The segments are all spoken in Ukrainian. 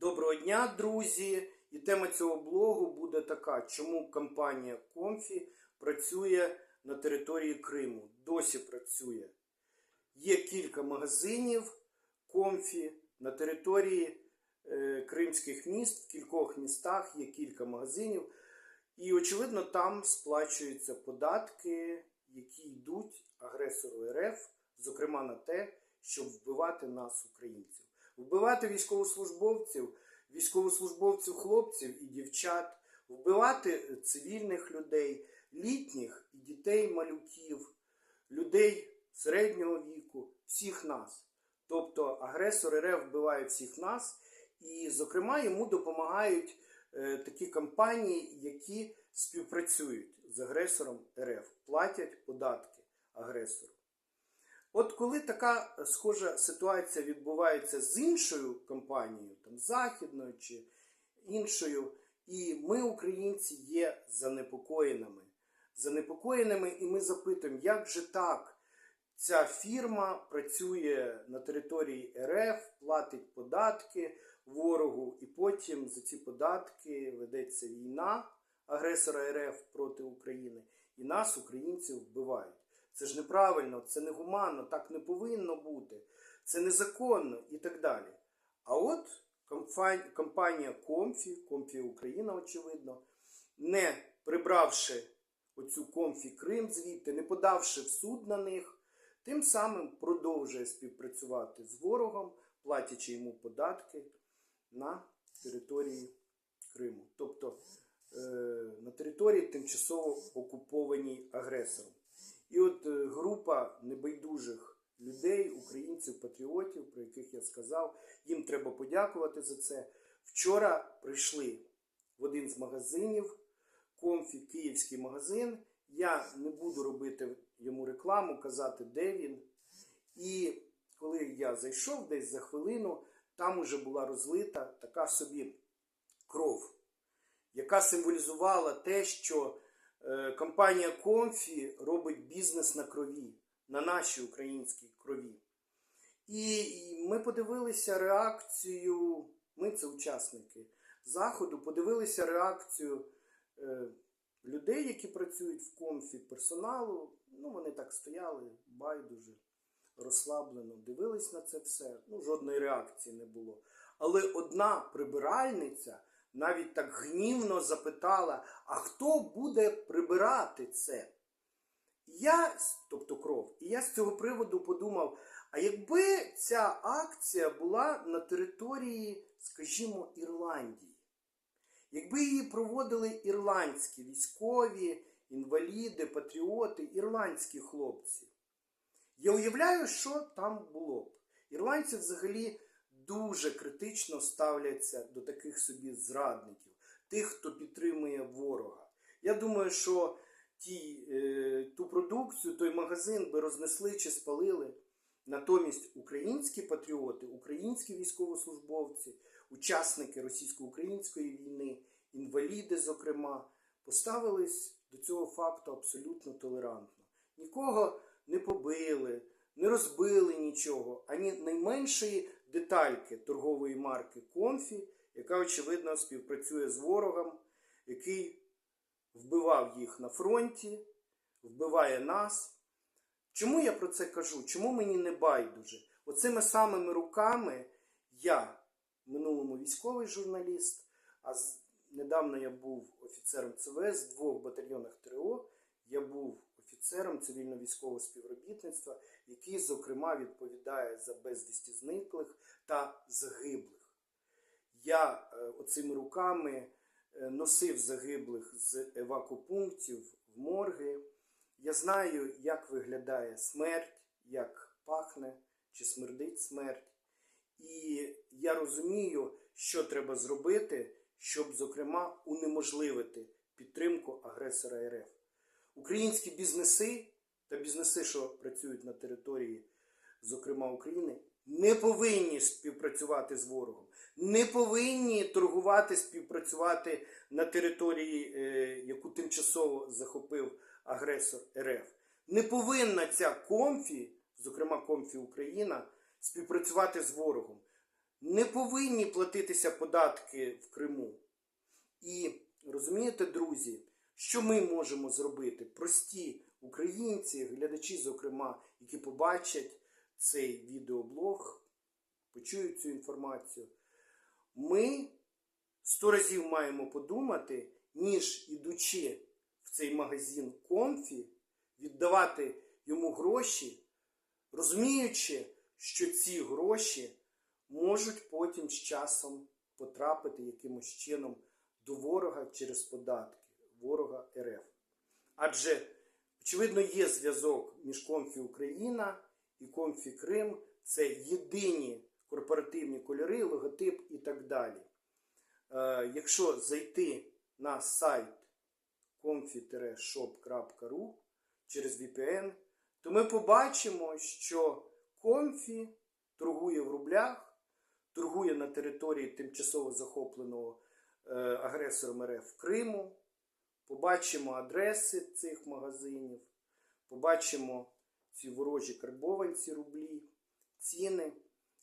Доброго дня, друзі! І тема цього блогу буде така: чому компанія Комфі працює на території Криму? Досі працює. Є кілька магазинів Комфі на території е, кримських міст, в кількох містах є кілька магазинів. І, очевидно, там сплачуються податки, які йдуть агресору РФ, зокрема на те, щоб вбивати нас, українців. Вбивати військовослужбовців, військовослужбовців, хлопців і дівчат, вбивати цивільних людей, літніх і дітей малюків, людей середнього віку, всіх нас. Тобто агресор РФ вбиває всіх нас, і, зокрема, йому допомагають е, такі компанії, які співпрацюють з агресором РФ, платять податки агресору. От коли така схожа ситуація відбувається з іншою компанією, там західною чи іншою, і ми, українці, є занепокоєними. Занепокоєними, і ми запитуємо, як же так? Ця фірма працює на території РФ, платить податки ворогу, і потім за ці податки ведеться війна агресора РФ проти України, і нас, українців, вбивають. Це ж неправильно, це негуманно, так не повинно бути, це незаконно і так далі. А от компанія, Комфі, Комфі Україна, очевидно, не прибравши оцю Комфі Крим звідти, не подавши в суд на них, тим самим продовжує співпрацювати з ворогом, платячи йому податки на території Криму. Тобто е, на території тимчасово окупованій агресором. І от е, група небайдужих людей, українців, патріотів, про яких я сказав, їм треба подякувати за це. Вчора прийшли в один з магазинів, Комфі, київський магазин. Я не буду робити йому рекламу, казати, де він. І коли я зайшов десь за хвилину, там уже була розлита така собі кров, яка символізувала те, що компанія Комфі робить бізнес на крові, на нашій українській крові. І і ми подивилися реакцію, ми це учасники заходу, подивилися реакцію е, людей, які працюють в комфі, персоналу. Ну, вони так стояли, байдуже, розслаблено, дивились на це все. Ну, жодної реакції не було. Але одна прибиральниця навіть так гнівно запитала: а хто буде прибирати це? Я, тобто кров, і я з цього приводу подумав: а якби ця акція була на території, скажімо, Ірландії, якби її проводили ірландські військові, інваліди, патріоти, ірландські хлопці, я уявляю, що там було б. Ірландці взагалі дуже критично ставляться до таких собі зрадників, тих, хто підтримує ворога. Я думаю, що ті, е, ту продукцію, той магазин би рознесли чи спалили. Натомість українські патріоти, українські військовослужбовці, учасники російсько-української війни, інваліди, зокрема, поставились до цього факту абсолютно толерантно. Нікого не побили, не розбили нічого, ані найменшої детальки торгової марки Комфі, яка, очевидно, співпрацює з ворогом, який вбивав їх на фронті, вбиває нас. Чому я про це кажу? Чому мені не байдуже? Оцими самими руками я, в минулому військовий журналіст, а недавно я був офіцером ЦВС в двох батальйонах ТРО. Я був офіцером цивільно-військового співробітництва, який, зокрема, відповідає за безвісті зниклих та загиблих. Я е, оцими руками е, носив загиблих з евакопунктів в морги. Я знаю, як виглядає смерть, як пахне чи смердить смерть. І я розумію, що треба зробити, щоб, зокрема, унеможливити підтримку агресора РФ. Українські бізнеси та бізнеси, що працюють на території, зокрема України, не повинні співпрацювати з ворогом, не повинні торгувати, співпрацювати на території, е, яку тимчасово захопив агресор РФ. Не повинна ця комфі, зокрема Комфі Україна, співпрацювати з ворогом. не повинні платитися податки в Криму. І розумієте, друзі, що ми можемо зробити? Прості українці, глядачі, зокрема, які побачать цей відеоблог, почують цю інформацію. Ми сто разів маємо подумати, ніж ідучи в цей магазин комфі, віддавати йому гроші, розуміючи, що ці гроші можуть потім з часом потрапити якимось чином до ворога через податки, ворога РФ. Адже, очевидно, є зв'язок між Комфі Україна і Комфі Крим. Це єдині корпоративні кольори, логотип і так далі. Е, якщо зайти на сайт comfy-shop.ru через VPN, то ми побачимо, що Комфі торгує в рублях, торгує на території тимчасово захопленого е, агресором РФ Криму. Побачимо адреси цих магазинів, побачимо ці ворожі карбованці рублі, ціни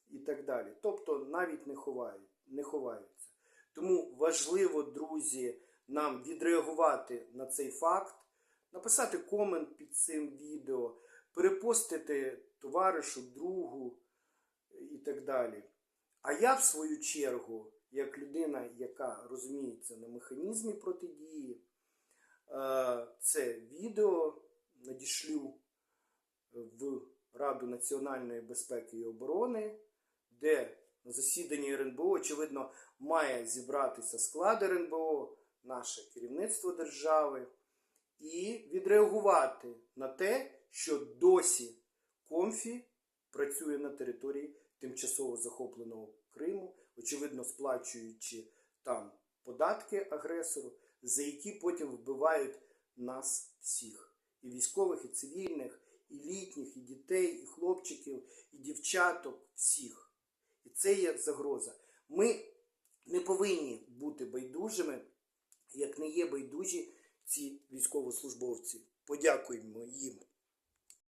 і так далі. Тобто навіть не ховають, не ховаються. Тому важливо, друзі, нам відреагувати на цей факт, написати комент під цим відео, перепостити товаришу, другу і так далі. А я, в свою чергу, як людина, яка розуміється на механізмі протидії, це відео надішлю в Раду національної безпеки і оборони, де на засіданні РНБО, очевидно, має зібратися склад РНБО, наше керівництво держави, і відреагувати на те, що досі Комфі працює на території тимчасово захопленого Криму, очевидно, сплачуючи там податки агресору, за які потім вбивають нас всіх, і військових, і цивільних, і літніх, і дітей, і хлопчиків, і дівчаток, всіх. І це є загроза. Ми не повинні бути байдужими, як не є байдужі ці військовослужбовці. Подякуємо їм.